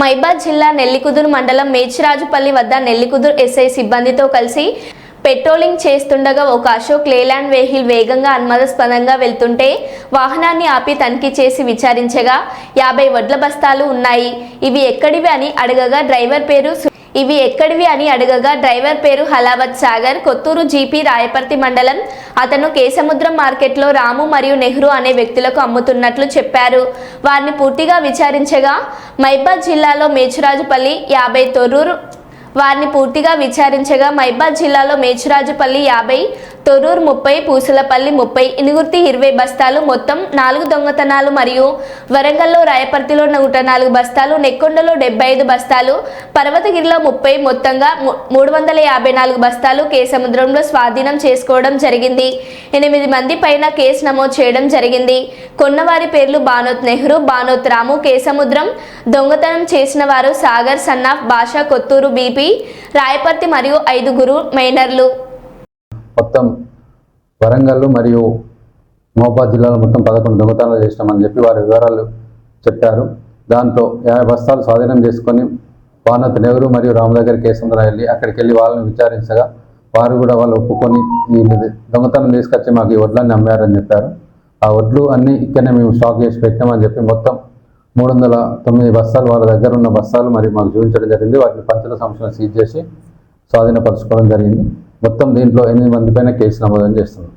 మైబాద్ జిల్లా నెల్లికుదురు మండలం మేచిరాజుపల్లి వద్ద నెల్లికుదురు ఎస్ఐ సిబ్బందితో కలిసి పెట్రోలింగ్ చేస్తుండగా ఒక అశోక్ లేలాండ్ వెహికల్ వేగంగా అనుమానాస్పదంగా వెళ్తుంటే వాహనాన్ని ఆపి తనిఖీ చేసి విచారించగా యాభై వడ్ల బస్తాలు ఉన్నాయి. ఇవి ఎక్కడివి అని అడగగా డ్రైవర్ పేరు ఇవి ఎక్కడివి అని అడగగా డ్రైవర్ పేరు హలావత్ సాగర్ కొత్తూరు జీపీ రాయపర్తి మండలం. అతను కేసముద్రం మార్కెట్లో రాము మరియు నెహ్రూ అనే వ్యక్తులకు అమ్ముతున్నట్లు చెప్పారు. వారిని పూర్తిగా విచారించగా మైబాద్ జిల్లాలో మేచురాజుపల్లి యాభై తొర్రూరు వారిని పూర్తిగా విచారించగా మైబాద్ జిల్లాలో మేచురాజుపల్లి యాభై తొర్రూరు ముప్పై పూసలపల్లి ముప్పై ఇనుగుర్తి ఇరవై బస్తాలు మొత్తం నాలుగు దొంగతనాలు మరియు వరంగల్లో రాయపర్తిలో నూట నాలుగు బస్తాలు నెక్కొండలో డెబ్బై ఐదు బస్తాలు పర్వతగిరిలో ముప్పై మొత్తంగా మూడు వందల యాభై నాలుగు బస్తాలు కేసముద్రంలో స్వాధీనం చేసుకోవడం జరిగింది. ఎనిమిది మంది పైన కేసు నమోదు చేయడం జరిగింది. కొన్నవారి పేర్లు బానోత్ నెహ్రూ బానోత్ రాము కేసముద్రం దొంగతనం చేసిన వారు సాగర్ సన్నాఫ్ భాష కొత్తూరు బీపీ రాయపర్తి మరియు ఐదుగురు మైనర్లు. మొత్తం వరంగల్ మరియు మహబాద్ జిల్లాలో మొత్తం పదకొండు దొంగతనాలు చేసినామని చెప్పి వారి వివరాలు చెప్పారు. దాంట్లో యాభై బస్తాలు స్వాధీనం చేసుకొని వానత్ నెహ్రూ మరియు రామ్ దగ్గర కేసుందర వెళ్ళి అక్కడికి వెళ్ళి వాళ్ళని విచారించగా వారు కూడా వాళ్ళు ఒప్పుకొని ఈ దొంగతనం తీసుకొచ్చి మాకు ఈ వడ్లన్నీ అమ్మారని చెప్పారు. ఆ వడ్లు అన్నీ ఇక్కడనే మేము స్టాక్ చేసి పెట్టామని చెప్పి మొత్తం మూడు వందల తొమ్మిది బస్తాలు వాళ్ళ దగ్గర ఉన్న బస్తాలు మరియు మాకు చూపించడం జరిగింది. వాటిని పంచల సంస్థను సీజ్ చేసి స్వాధీనపరచుకోవడం జరిగింది. మొత్తం దీంట్లో ఎనిమిది మంది పైన కేసు నమోదు చేస్తున్నాం.